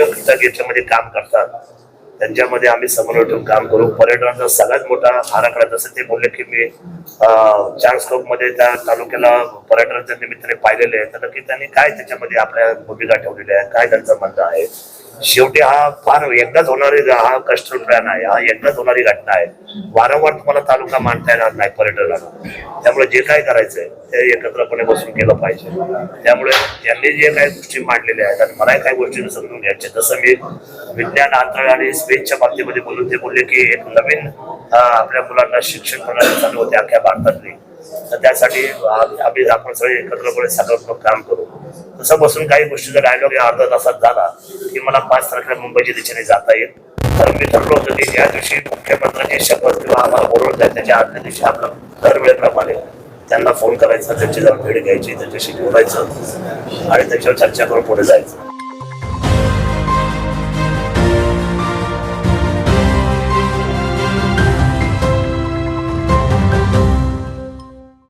घटक काम करतात. त्यांच्यामध्ये आम्ही समन्वय ठेवून काम करू. पर्यटनाचा सगळ्यात मोठा आराखडा जसं ते बोलले की मी चार स्कोपमध्ये त्या तालुक्याला पर्यटनाच्या निमित्ताने पाहिलेले आहे. तर नक्की त्यांनी काय त्याच्यामध्ये आपल्या भूमिका ठेवलेल्या आहे काय त्यांचं म्हणणं आहे? शेवटी हा फार एकदाच होणारी हा कष्ट प्लॅन आहे. हा एकदाच होणारी घटना आहे. वारंवार तुम्हाला तालुका मांडता येणार नाही पर्यटनाला. त्यामुळे जे काय करायचंय ते एकत्रपणे बसून केलं पाहिजे. त्यामुळे त्यांनी जे काही गोष्टी मांडलेल्या आहेत आणि मला काही गोष्टी समजून घ्यायच्या जसं मी विज्ञान अंतराळ आणि स्पेसच्या बाबतीमध्ये बोलून ते बोलले की एक नवीन आपल्या मुलांना शिक्षण प्रणाली चालू होते अख्ख्या भारतातली. तर त्यासाठी आम्ही आपण सगळे एकत्रपणे सकारात्मक काम करू. तसं बसून काही गोष्टीचा डायलॉग या अर्धा तासात झाला की मला पाच तारखेला मुंबईच्या दिशेने जाता येईल. तर मी ठरलो होतो की ज्या दिवशी मुख्यमंत्र्यांची शपथ किंवा आम्हाला बोलवत आहे त्याच्या आदल्या दिवशी आपलं दरवेळेप्रमाणे त्यांना फोन करायचा त्यांची जाऊन भेट घ्यायची त्यांच्याशी बोलायचं आणि त्याच्यावर चर्चा करून पुढे जायचं.